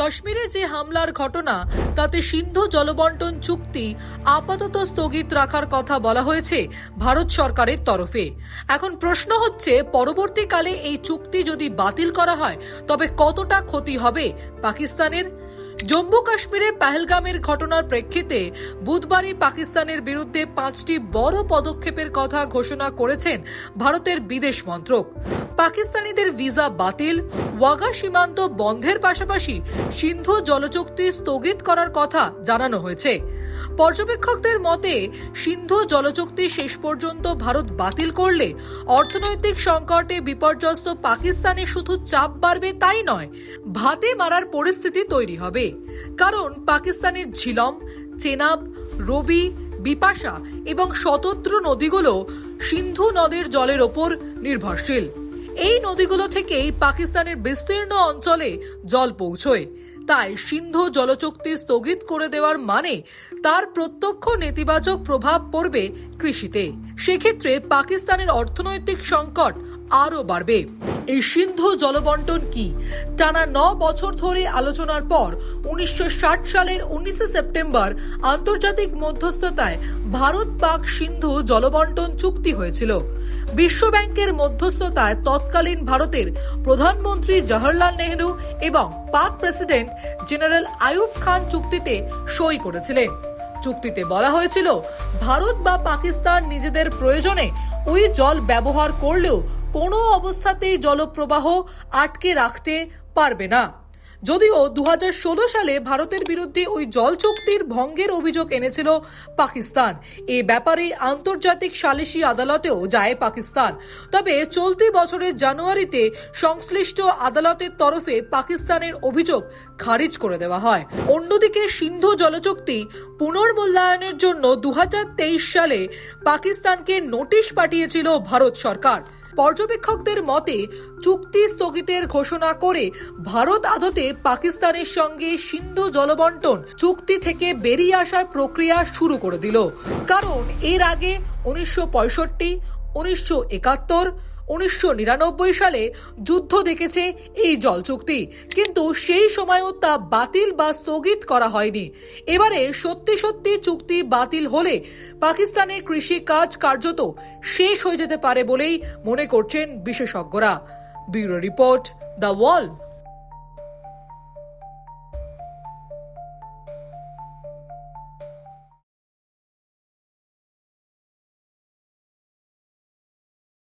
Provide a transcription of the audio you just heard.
কাশ্মীরে যে হামলার ঘটনা, তাতে সিন্ধু জলবন্টন চুক্তি আপাতত স্থগিত রাখার কথা বলা হয়েছে ভারত সরকারের তরফে। এখন প্রশ্ন হচ্ছে, পরবর্তীকালে এই চুক্তি যদি বাতিল করা হয়, তবে কতটা ক্ষতি হবে পাকিস্তানের? জম্মু কাশ্মীরের পাহেলগামের ঘটনার প্রেক্ষিতে বুধবারই পাকিস্তানের বিরুদ্ধে পাঁচটি বড় পদক্ষেপের কথা ঘোষণা করেছেন ভারতের বিদেশ মন্ত্রক। পাকিস্তানিদের ভিসা বাতিল ওয়াগা সীমান্ত বন্ধের পাশাপাশি সিন্ধু জলচুক্তি স্থগিত করার কথা জানানো হয়েছে। পর্যবেক্ষকদের মতে, সিন্ধু জলচুক্তি শেষ পর্যন্ত ভারত বাতিল করলে অর্থনৈতিক সংকটে বিপর্যস্ত পাকিস্তানে শুধু চাপ বাড়বে তাই নয়, ভাতে মারার পরিস্থিতি তৈরি হবে। কারণ পাকিস্তানের ঝিলম, চেনাব, রবি, বিপাশা এবং শতদ্রু নদীগুলো সিন্ধু নদের জলের ওপর নির্ভরশীল। এই নদীগুলো থেকেই পাকিস্তানের বিস্তীর্ণ অঞ্চলে জল পৌঁছয়। তাই সিন্ধু জলচুক্তি স্থগিত করে দেওয়ার মানে তার প্রত্যক্ষ নেতিবাচক প্রভাব পড়বে কৃষিতে। সেক্ষেত্রে পাকিস্তানের অর্থনৈতিক সংকট আরও বাড়বে। এই সিন্ধু জলবন্টন কি? টানা ন বছর ধরে আলোচনার পর উনিশশো ষাট সালের উনিশে সেপ্টেম্বর আন্তর্জাতিক মধ্যস্থতায় ভারত পাক সিন্ধু জলবন্টন চুক্তি হয়েছিল। বিশ্ব ব্যাংকের মধ্যস্থতায় তৎকালীন ভারতের প্রধানমন্ত্রী জওহরলাল নেহরু এবং পাক প্রেসিডেন্ট জেনারেল আয়ুব খান চুক্তিতে সই করেছিলেন। চুক্তিতে বলা হয়েছিল, ভারত বা পাকিস্তান নিজেদের প্রয়োজনে ওই জল ব্যবহার করলেও কোনো অবস্থাতেই জলপ্রবাহ আটকে রাখতে পারবে না। যদিও দু হাজার ষোলো সালে ভারতের বিরুদ্ধে ওই জল চুক্তির ভঙ্গের অভিযোগ এনেছিল পাকিস্তান। এ ব্যাপারে আন্তর্জাতিক সালিসি আদালতেও যায় পাকিস্তান। তবে চলতি বছরের জানুয়ারিতে সংশ্লিষ্ট আদালতের তরফে পাকিস্তানের অভিযোগ খারিজ করে দেওয়া হয়। অন্যদিকে সিন্ধু জলচুক্তি পুনর্মূল্যায়নের জন্য দু হাজার তেইশ সালে পাকিস্তানকে নোটিশ পাঠিয়েছিল ভারত সরকার। পর্যবেক্ষকদের মতে, চুক্তি স্থগিতের ঘোষণা করে ভারত আদতে পাকিস্তানের সঙ্গে সিন্ধু জলবন্টন চুক্তি থেকে বেরিয়ে আসার প্রক্রিয়া শুরু করে দিল। কারণ এর আগে উনিশশো পঁয়ষট্টি, উনিশশো একাত্তর উনিশশো নিরানব্বই সালে যুদ্ধ দেখেছে এই জল চুক্তি কিন্তু সেই সময়ও তা বাতিল বা স্থগিত করা হয়নি। এবারে সত্যি সত্যি চুক্তি বাতিল হলে পাকিস্তানের কৃষি কাজ কার্যত শেষ হয়ে যেতে পারে বলেই মনে করছেন বিশেষজ্ঞরা। Bureau report the wall